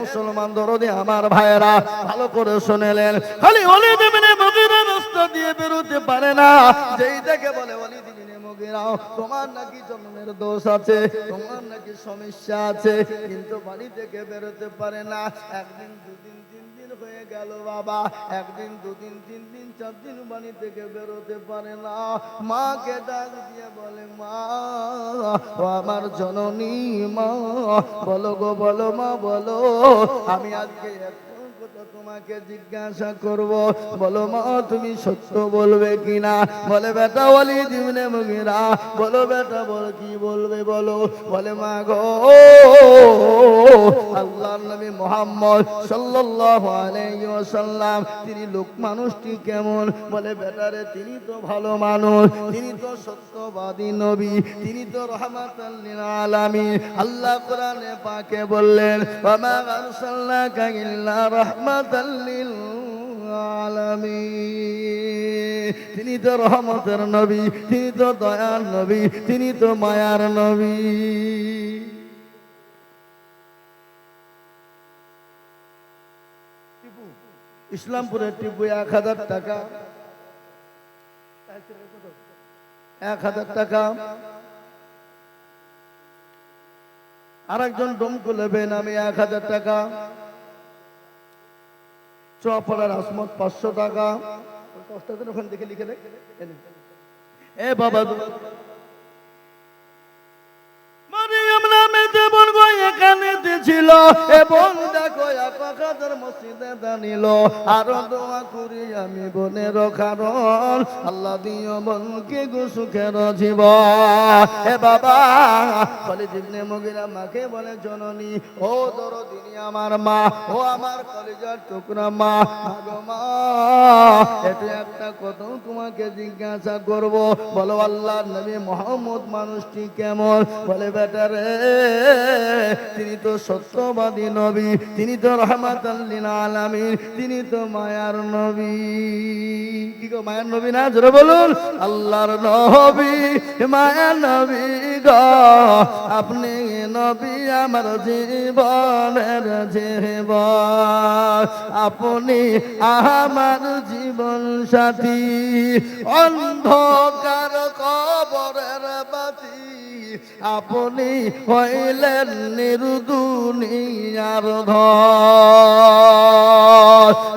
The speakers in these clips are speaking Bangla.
মুসলমান দরদি আমার ভাইয়েরা, ভালো করে শুনেলেন। খালি অলি দেবেন মদিনা রাস্তা দিয়ে বেরোতে পারে না। যেই দেখে বলে অলি মগিরাও তোমার নাকি জন্মের দোষ আছে, তোমার নাকি সমস্যা আছে, কিন্তু বাড়ি থেকে বেরোতে পারে না। একদিন দুদিন হয়ে গেল বাবা। একদিন, দুদিন, তিন দিন, চার দিন বাড়ি থেকে বেরোতে পারে না। মাকে ডাক দিয়ে বলে, মা আমার জননী, মা, বলো গো, বলো মা, বলো, আমি আজকে একটা তোমাকে জিজ্ঞাসা করব, বলো মা, তুমি সত্য বলবে কিনা? বলে, বেটা বলি দিবনে মুগিরা। বলো, বেটা, বল, কি বলবে বলো? বলে, মা গো আল্লাহ নবী মোহাম্মদ সাল্লাল্লাহু আলাইহি ওয়াসাল্লাম, তিনি লোক মানুষটি কেমন? বলে বেটারে তিনি তো ভালো মানুষ, তিনি তো সত্যবাদী নবী, তিনি তো রহমাতাল লিল আলামিন। আল্লাহ কোরআনে পাকে বললেন, ওয়া মা আরসালনাকা ইল্লা তিনি তো রহমতের নবী, তিনি তো দয়ার নবী, তিনি তো মায়ার নবী। ইসলামপুরের টিপু, এক হাজার টাকা। এক হাজার টাকা। আর একজন ডমকু নেবেন আমি এক হাজার টাকা। চপাড়ার আসমত পাঁচশো টাকা। ওখান থেকে লিখে দেয় এ বাবা এখানেতে ছিল এবং মসজিদে দাঁড়িল। আরও দোয়া করি আমি আল্লাহ দিও গো সুখের জীব হে বাবা জিবনে মগিরা মাকে বলে, জননী, ও দরদিনী আমার মা, ও আমার টুকরা মা আগো মা একটা তোমাকে জিজ্ঞাসা করব। বলো, আল্লাহ নবী মোহাম্মদ মানুষটি কেমন? বলে, বেটা রে, তিনি তো সত্যবাদী নবী, তিনি তো তিনি তো মায়ার নবী। কি গো, মায়ার নবী না? জোরে বলুন। আল্লাহর নবী, মায়ার নবী গো। আপনি নবী আমার জীবনের জীবন। আপনি আমার জীবন সাথী। অন্ধকার কবরের বাতি আপনি হইলেন নিরুদুনিয়ার ধর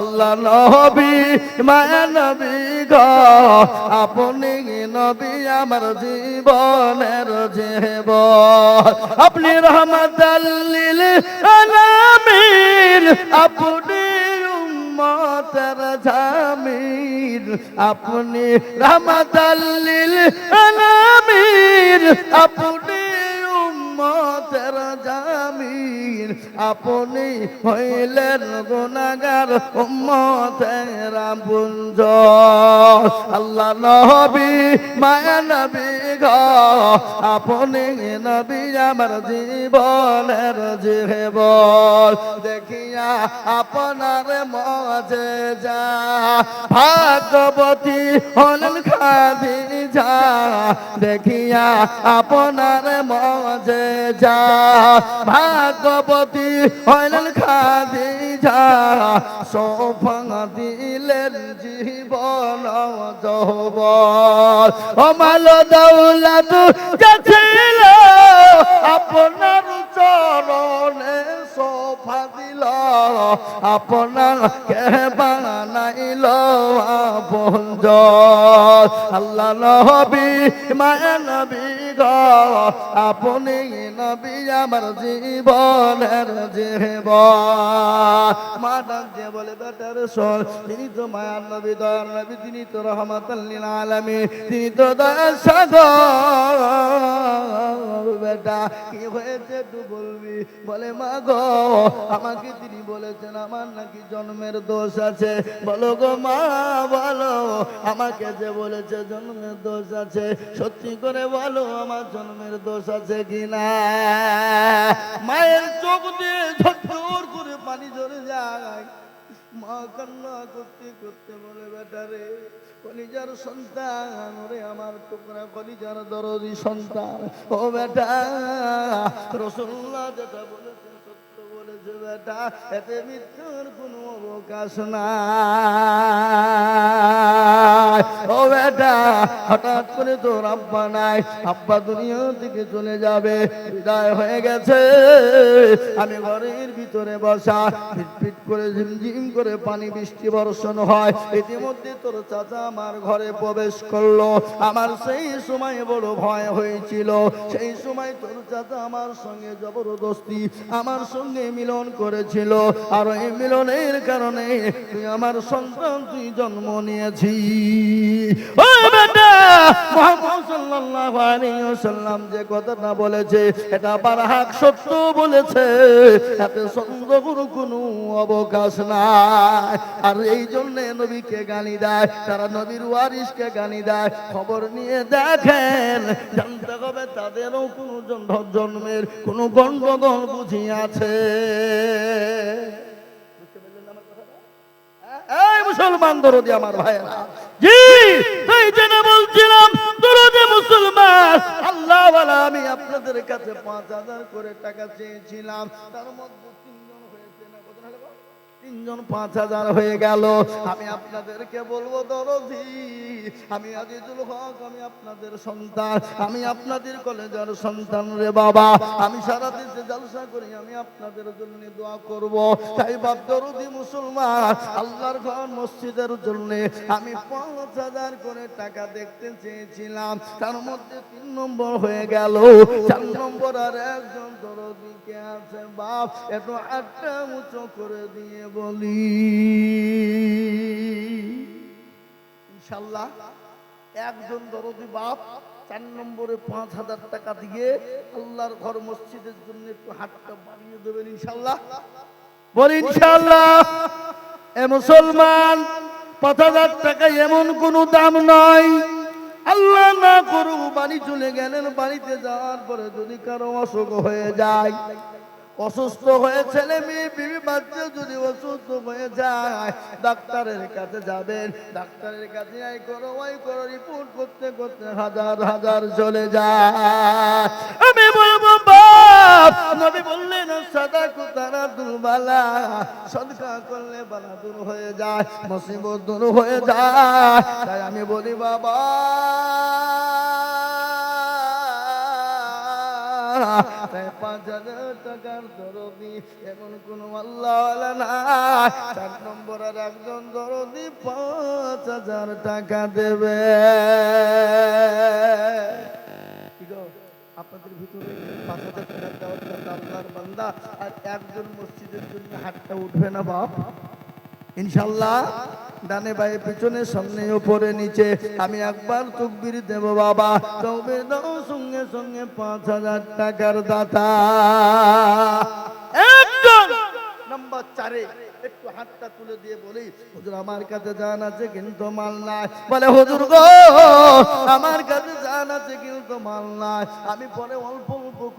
আল্লাহ নবী, মায়া নবী গ, আপনি নবী আমার জীবনের জীব আপনি আলামিন, আপনি উম্মতের জামির আপনি রহমতাল্লিল আলামিন আপনি উম্মতের জামিন আপনি হইলেন গুনাগার উম্মতের পুঞ্জ আল্লাহ নবী, মায়া নবী গ, আপনি নবী আমার জীবনের জীবন দেখিয়া আপনার মজে যা। ভাগবতী হলেন খাদি যা দেখিয়া আপনার মজে যা। ভাগবতী হইলেন খাদি যা সোফা দিলেন যাচ্ছিল আপনার চরণে সোফা দিল, আপনার কে বানাইল আপনজ আল্লাহ নবী, মায়া গ, আপনি নবী আমার জীবনের জীব যে বলে শোন, তিনি তো মায়ার নবী, দয়ার নবী, তিনি তো তিনি তো দয়ার সাগর। বেটা, কি হয়েছে একটু বলবি? বলে, মা গো, আমাকে তিনি বলেছেন, আমার নাকি জন্মের দোষ আছে। বলো গো, মা, বলো, আমাকে যে বলেছে জন্মের দোষ আছে, সত্যি করে বলো, আমার জন্মের দোষ আছে কিনা? মায়ের চোখ দিয়ে ঝরঝর করে পানি ঝরে যায়। মা কান্না করতে করতে বলে বেটারে কলিজার সন্তান, ওরে আমার টুকরা কলিজার দরদি সন্তান। ও বেটা, রসুল্লাহ যেটা বলেছে সত্য বলেছে, বেটা, এতে মৃত্যুর কোনো অবকাশ না ও বেটা, হঠাৎ করে তোর আব্বা নাই। আব্বা দুনিয়া থেকে চলে যাবে। বিদায় হয়ে গেছে। আমি ঘরের ভিতরে বসা পিট করে ঝিমঝিম করে পানি বৃষ্টি বর্ষণ হয়। ইতিমধ্যে তোর চাচা আমার ঘরে প্রবেশ করল। আমার সেই সময় বড় ভয় হয়েছিল। সেই সময় তোর চাচা আমার সঙ্গে জবরদস্তি, আমার সঙ্গে মিলন করেছিল। আর এই মিলনের কারণে তুই আমার সন্তান তুই জন্ম নিয়েছি। ও বেটা! মুহাম্মদ সাল্লাল্লাহু আলাইহি ওয়াসাল্লাম যে কথাটা বলেছে এটা বারহাক সত্য বলেছে। এতে সন্দেহের কোনো অবকাশ নাই। আর এই জন্য নবীকে গালি দেয় তারা নবীর ওয়ারিসকে গালি দেয়। খবর নিয়ে দেখেন জানতে হবে তাদেরও কোনো জন- জন্মের কোনো গন্ডগোল বুঝি আছে বুঝতে পারলেন আমার কথাটা? এই মুসলমান দরদি আমার ভাইয়েরা। জি তাই যেন বলছিলাম দরদি মুসলমান। আল্লাহ আমি আপনাদের কাছে পাঁচ হাজার করে টাকা চেয়েছিলাম। তার মধ্যে তিনজন হয়েছে না কত হলো গো? তিনজন পাঁচ হাজার হয়ে গেল। আমি আপনাদেরকে বলব দরদি আমি আজিজুল হক, আমি আপনাদের সন্তান, আমি আপনাদের কলেজের সন্তান রে বাবা। আমি সারা দেশে জলসা করি, আমি আপনাদের জন্য দোয়া করব। তাই বাপ দরদি মুসলমান, আল্লাহর ঘর মসজিদের জন্য আমি পাঁচ হাজার করে টাকা দেখতে চেয়েছিলাম। তার মধ্যে তিন নম্বর হয়ে গেল। চার নম্বর আর একজন দরদিকে আছে বাপ, এত আটটা উঁচু করে দিয়ে বলি। ইনশাল্লাহ, একজন দরদি বাপ চার নম্বরে পাঁচ হাজার টাকা দিয়ে আল্লাহর ঘর মসজিদের জন্য একটু বাড়িয়ে দেবেন ইনশাল্লাহ। ইনশাল্লাহ, এ মুসলমান, পাঁচ হাজার টাকা এমন কোনো দাম নয় আল্লাহ না করুক বাড়ি চলে গেলেন বাড়িতে যাওয়ার পরে যদি কারও অসুখ হয়ে যায় অসুস্থ হয়ে ছেলে মেয়ে, বিবি বাচ্চা যদি অসুস্থ হয়ে যায়, ডাক্তারের কাছে যাবেন। ডাক্তারের কাছে আই করো ওই করো রিপোর্ট করতে করতে হাজার হাজার চলে যায়। আমি বলব, বাপ, নবী বললেন, সাদা কুতারা দুর্বালা সদকা করলে বালা দূর হয়ে যায়, মুসিবত দূর হয়ে যায়। তাই আমি বলি, বাবা তাই পাঁচ হাজার টাকার দরদি, এমন কোন আল্লাহ না চার নম্বর আর একজন দরদি পাঁচ হাজার টাকা দেবে। আপনাদের ভিতরে পাঁচ হাজার টাকা দেওয়ার আল্লাহর বান্দা, আর একজন মসজিদের জন্য হাতটা উঠবে না বাপ? ইনশাল্লাহ ডানে বায়ে পিছনে সামনে উপরে নিচে আমি একবার তকবির দেব বাবা। তবে দাও সঙ্গে সঙ্গে পাঁচ হাজার টাকার দাতা। একজন নাম্বার চারে একটু হাতটা তুলে দিয়ে বলি হুজুর আমার কাছে জান আছে কিন্তু মাল নাই। বলে হুজুর গো আমার কাছে জান আছে কিন্তু মাল নাই। আমি পরে অল্প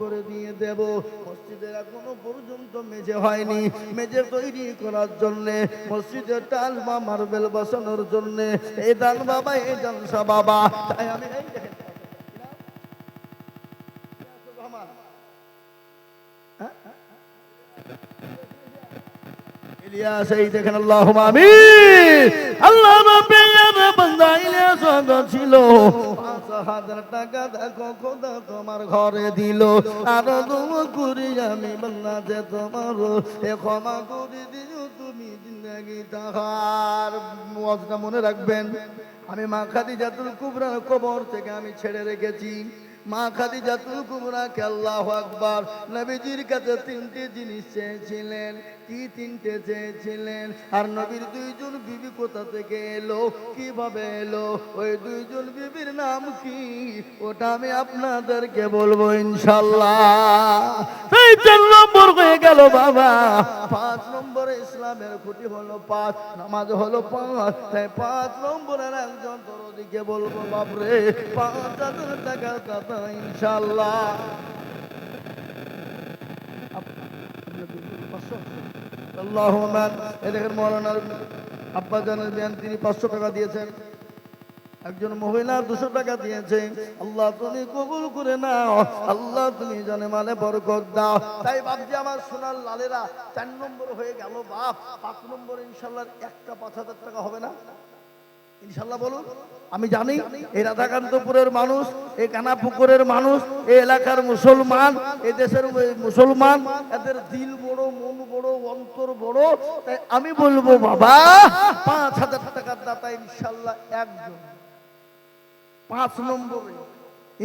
করে দিয়ে দেব। মসজিদের এখনও পর্যন্ত মেজে হয়নি। মেজে তৈরি করার জন্য মসজিদের টাল বা মার্বেল বসানোর জন্য। এই দান বাবা, এই জালসা বাবা। তাই আমি আল্লাহ নবীর বান্দা ইলিয়াস ছিল। হাজার টাকা দেখো, খোদা তোমার ঘরে দিল। আর তুমি করি আমি বান্দা যে তোমার এ ক্ষমা করে দিও, তুমি জিন্দগি তাহার। মজটা মনে রাখবেন, আমি মা খাদি জাতুল কুবরার কবর থেকে আমি ছেড়ে রেখেছি। মা খাদিজাতুল কুমরা আল্লাহ আকবার। নবীজির কাছে তিনটে জিনিস চেয়েছিলেন। কি তিনটে চেয়েছিলেন? আর নবীর দুইজন বিবি কোথা থেকে এলো? কীভাবে এলো? ওই দুইজন বিবির নাম কি? ওটা আমি আপনাদেরকে বলব ইনশাল্লাহ। এই চার নম্বর হয়ে গেল বাবা। পাঁচ নম্বরে ইসলামের খুঁটি হলো পাঁচ, নামাজ হলো পাঁচ। তাই পাঁচ নম্বরের একজন দরদিকে বলব, বাপরে, পাঁচ হাজার ইনশাল্লাহ আল্লাহ বিয়ান, তিনি পাঁচশো টাকা দিয়েছেন। একজন মহিলা দুশো টাকা দিয়েছে। আল্লাহ তুমি কবুল করে নাও। আল্লাহ তুমি জানে মানে বরকত দাও। তাই বাপজি আমার সোনার লালেরা চার নম্বর হয়ে গেল বাপ। পাঁচ নম্বর ইনশাল্লাহ একটা পাঁচ হাজার টাকা হবে না? ইনশাল্লাহ বলুন। আমি জানি এই রাধাকান্তপুরের মানুষ, এই কানাপুকুরের মানুষ, এই এলাকার মুসলমান, এই দেশের মুসলমান, এদের দিল বড়, মন বড়, অন্তর বড়। তাই আমি বলব, বাবা, পাঁচ হাজার টাকার দাতা ইনশাল্লাহ একজন। পাঁচ নম্বরে।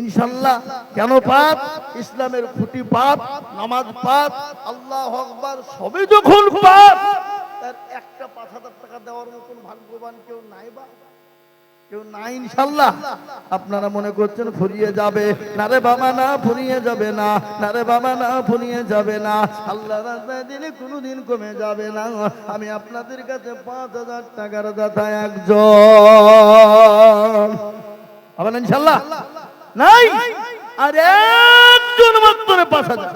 ইনশাল্লাহ কেন পাপ? ইসলামের খুঁটি পাপ, নামাজ পাপ, আল্লাহ আকবার সবে যখন পাপ, তার একটা পাঁচ হাজার টাকা দেওয়ার মতন ভাগ্যবান কেউ নাই বা? কেউ নাই ইনশাল্লাহ আপনারা মনে করছেন ফুরিয়ে যাবে। না রে বাবা, না ফুরিয়ে যাবে না। না রে বাবা, না ফুরিয়ে যাবে না। আল্লাহ রাস্তায় দিলে কোনোদিন কমে যাবে না। আমি আপনাদের কাছে পাঁচ হাজার টাকার দাতা একজন। হবে না ইনশাল্লাহ নাই? আর একজন মাত্র পাঁচ হাজার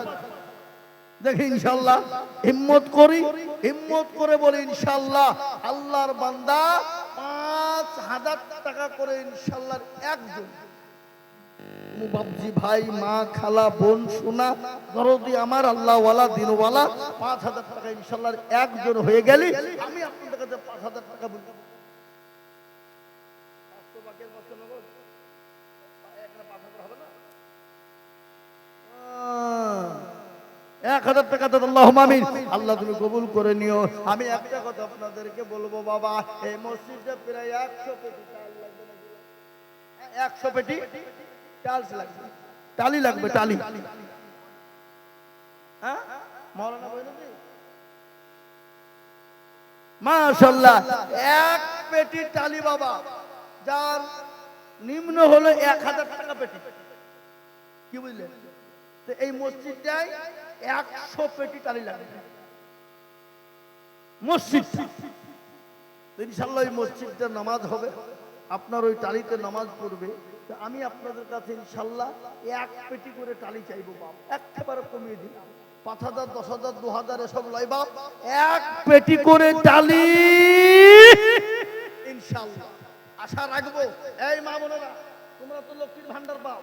দেখি ইনশাল্লাহ হিম্মত করি হিম্মত করে বলি ইনশাল্লাহ আল্লাহর বান্দা পাঁচ হাজার টাকা করে ইনশাল্লাহ একজন। বাবজি ভাই মা খালা বোন সোনা দরদি আমার আল্লাহ ওয়ালা দিনওয়ালা পাঁচ হাজার টাকা ইনশাল্লাহ একজন হয়ে গেলে আমি আপনাদের কাছে পাঁচ হাজার টাকা বলি পাঁচশো বাকি আর পাঁচশো নগদ? এখানে পাঁচ হাজার হবে না? আহ, এক হাজার টাকা দেন আল্লাহ আমিন। আল্লাহ তুমি কবুল করে নিও। আমি একটা কথা আপনাদেরকে বলব বাবা এই মসজিদটা প্রায় একশো পেটি? একশো পেটি টালস লাগবে। টালি লাগবে টালি হ্যাঁ? মৌলানা বইনদী মাশাল্লাহ এক পেটি টালি বাবা যার নিম্ন হলো এক হাজার টাকা পেটি। কি বুঝলেন? তো এই মসজিদটায় একশো পেটি টালি লাগবে। মসজিদ। ইনশাল্লাহ ওই মসজিদটা নামাজ হবে। আপনার ওই টালিতে নামাজ পড়বে। আমি আপনাদের কাছে ইনশাল্লাহ এক পেটি করে টালি চাইব বাপ। একেবারে কমিয়ে দিন। পাঁচ হাজার দশ হাজার দু হাজার এসব লয় বাপ। এক পেটি করে টালি। ইনশাল্লাহ আশা রাখব। এই মা বোনেরা তোমরা তো লক্ষ্মীর ভান্ডার পাও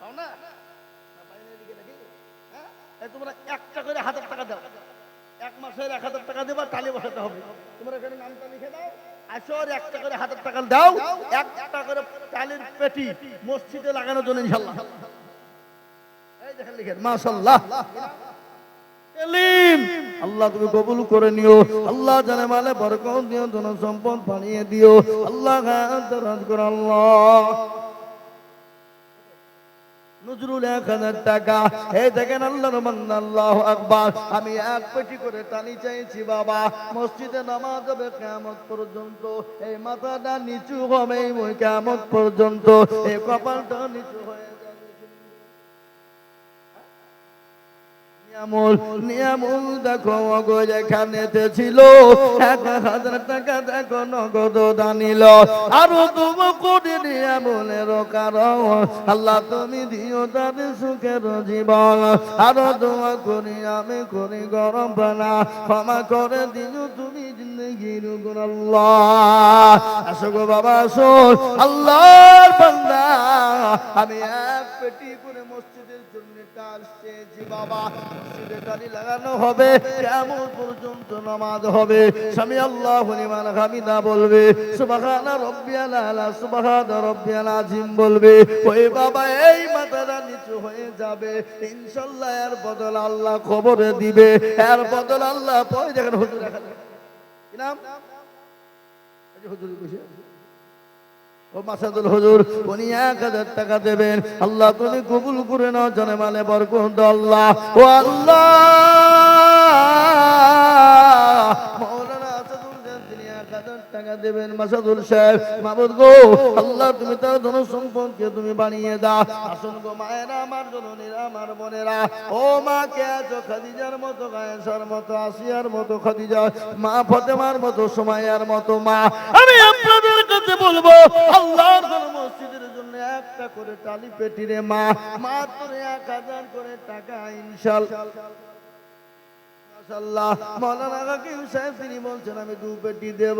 পাও না না, পাই না এদিকে নাকি? হ্যাঁ? এই তোমরা একটা করে হাজার টাকা দাও। এক মাসের এক হাজার টাকা দেবা টালি বসাতে হবে। তোমরা এখানে নামটা লিখে দাও। একটা করে হাজার টাকা দাও। একটা করে এই আল্লাহ তুমি কবুল করে নিও। আল্লাহ জানে মানে বরকত দিও জন সম্পদ বানিয়ে দিও। আল্লাহ আল্লাহ। দেখেন আল্লাহ আমি এক পেটি করে টানি চাইছি, বাবা। মসজিদে নামাজ হবে কেমন পর্যন্ত। এই মাথাটা নিচু হবে কেমন পর্যন্ত। এই কপালটা নিচু হয়ে যাবে নিয়ামুল দেখো গো যেখানেতে ছিল। এক হাজার টাকা দেখো নগদ দানিল আরও তুমি কোটি নিয়ামুলের কারণ, আল্লাহ তুমি দিও তাদের সুখের জীবন। আরও দোয়া করি, আমি করি গরম পানা। ক্ষমা করে দিও তুমি জিন্দগির আল্লাহ। আসো গো বাবা, আসো। আল্লাহর বান্দা, আমি এক পেটি আল্লাহ এই মাথাটা নিচু হয়ে যাবে ইনশাআল্লাহ এর বদল আল্লাহ খবরে দিবে, এর বদল আল্লাহ পরে দেখেন হুজুর কি নাম? হুজুর। ও মাসাদুল হুজুর, উনি এক হাজার টাকা দেবেন। আল্লাহ তুমি কবুল করে নাও জনে মানে বরকুন্দ আল্লাহ। আল্লাহ! টাকা দেবেন মাসাদুল সাহেব মাবুদ গো, আল্লাহ, তুমি তার ধন তুমি বানিয়ে দাও। আসুন গো মায়েরা, আমার জননীরা, আমার বোনেরা। ও মা, কে আছো? খাদিজার মতো, গায়েসার মতো, আসিয়ার মতো, খাদিজা। মা, ফতেমার মতো সময়ার মতো মা। আমি আপনাদের কাছে বলব, আল্লাহর মসজিদের জন্য একটা করে টালি পেটিরে মা। মাত্র এক হাজার করে টাকা ইনশাল্লাহ। ইনশাল্লাহ মৌলানা কাকিম সাহেব, তিনি বলছেন, আমি দু পেটি দেব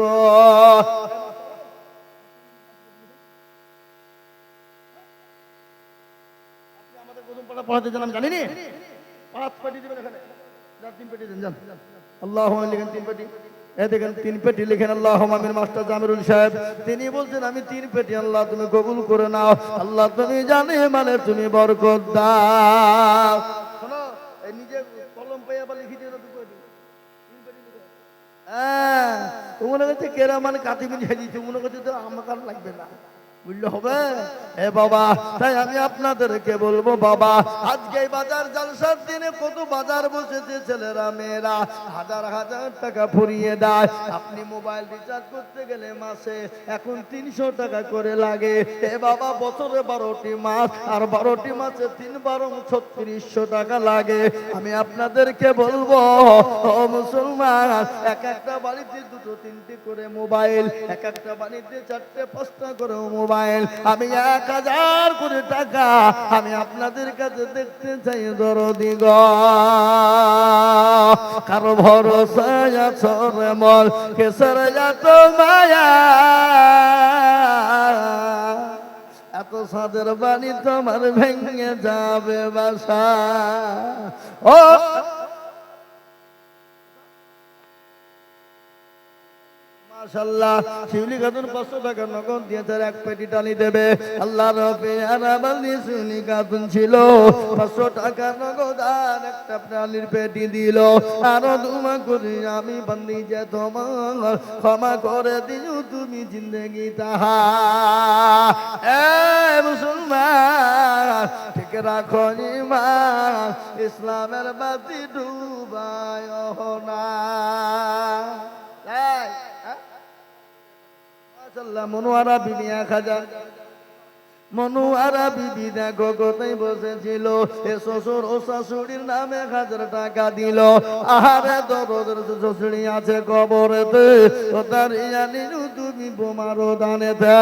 তিন পেটি লিখেন তিন পেটি। দেখেন, তিন পেটি লিখেন আল্লাহ আমির মাস্টার জামিরুল সাহেব। তিনি বলছেন, আমি তিন পেটি আল্লাহ তুমি কবুল করে নাও। আল্লাহ তুমি জানে মানে তুমি বরকত হ্যাঁ মনে করছে কেরামান কাতিমিন দিচ্ছে মনে করছে তো আমাকে আর লাগবে না। হবে? বাবা, তাই আমি আপনাদেরকে বলব, বাবা, আজকে বাজার জলসার দিনে কত বাজার বসেছে ছেলেরা, মেয়েরা। হাজার হাজার টাকা ফুরিয়ে দেয়। আপনি মোবাইল রিচার্জ করতে গেলে মাসে এখন তিনশো টাকা করে লাগে। এ বাবা, বছরে বারোটি মাস, আর বারোটি মাসে তিন বারো ছত্রিশশো টাকা লাগে। আমি আপনাদেরকে বলব, ও মুসলমান, এক একটা বাড়িতে দুটো, তিনটে করে মোবাইল, এক একটা বাড়িতে চারটে, পাঁচটা করে মোবাইল। আমি এক হাজার করে টাকা আমি আপনাদের কাছে দেখতে চাই, দরদি গ। কারও ভরসায় মল কেসর যাত মায়া। এত সাদের বাণী তোমার ভেঙে যাবে বাসা। ও মাশাল্লাহ শিউলি খাতুন পাঁচশো টাকা নগদ দিয়েছে আর এক পেটি টানি দেবে। আল্লাহ রবে আর আমার শিউলি ছিল। পাঁচশো টাকা নগদ আর একটা প্রাণীর পেটি দিল। আরও দুমা করি আমি বন্দি যে তোমার, ক্ষমা করে দিও তুমি জিন্দগি তাহা। এ মুসলমান, ঠিক রাখো ইমান ইসলামের বাতি ডুবায় না তাই হ্যাঁ? মাশাআল্লাহ, মনোয়ারা বিবি খাজা। মনোয়ারা বিবি দেখো কোথায় বসেছিল। এ শ্বশুর ও শাশুড়ির নামে হাজার টাকা দিল। আহারে দরদের শ্বশুড়ি আছে কবরেতে। ও তার ইয়ানি তুমি বোমারো দানেতে।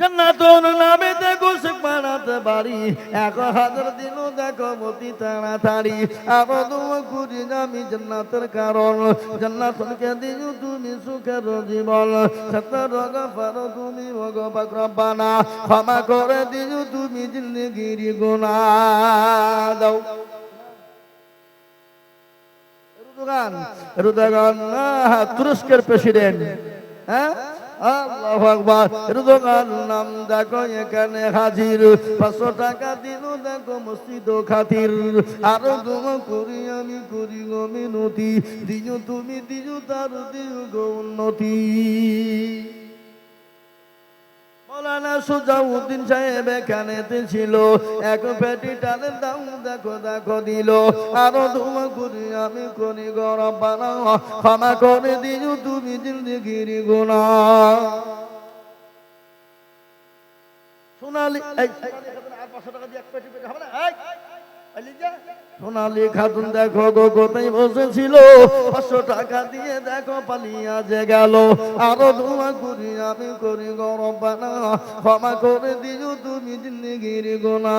জান্নাতুন নামে দেখো সুখ বানাতে পারি। এক হাজার দিন দেখো মতি তাড়াতাড়ি। আরও দোয়া করি আমি জান্নাতের কারণ। জান্নাতুনকে দিও তুমি সুখের জীবন। সতর গফর তুমি ভগবান রব্বানা। ক্ষমা করে দিও তুমি জিন্দগির গুনাহ দাও। তুরস্কের প্রেসিডেন্ট হ্যাঁ? আল্লাহু আকবার। এরদোগান নাম দেখো, এখানে হাজির। পাঁচশো টাকা দিল, দেখো মসজিদ খাতির। আরও তোমা করি আমি, করি গো মিনতি। দিও তুমি, দিও তার, দিও গো উন্নতি। মৌলানা সুজাউদ্দিন সাহেব এখানেতে ছিল এক পেটি টানের দাম দেখো দেখো দিল আরও ধুমা আমি করি গরম বানাও ক্ষমা করে দিও তুমি জিন্দগির গুণা সোনালি আর পাঁচশো টাকা দিয়ে এক পেটি পেটি হবে না। সোনালি খাতুন দেখো গো, কোথায় বসেছিল? পাঁচশো টাকা দিয়ে দেখো, পালিয়া যে গেল। আরও ধোঁয়া করি, আমি করি গরম বানা ক্ষমা করে দিও তুমি জিন্দিগির গোনা